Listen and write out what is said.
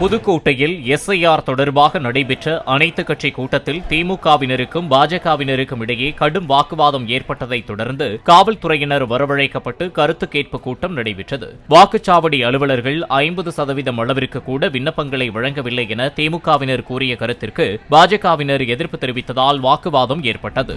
புதுக்கோட்டையில் எஸ்ஐஆர் தொடர்பாக நடைபெற்ற அனைத்து கட்சி கூட்டத்தில் திமுகவினருக்கும் பாஜகவினருக்கும் இடையே கடும் வாக்குவாதம் ஏற்பட்டதைத் தொடர்ந்து காவல்துறையினர் வரவழைக்கப்பட்டு கருத்து கேட்பு கூட்டம் நடைபெற்றது. வாக்குச்சாவடி அலுவலர்கள் ஐம்பது சதவீதம் அளவிற்கு கூட விண்ணப்பங்களை வழங்கவில்லை என திமுகவினர் கூறிய கருத்திற்கு பாஜகவினர் எதிர்ப்பு தெரிவித்ததால் வாக்குவாதம் ஏற்பட்டது.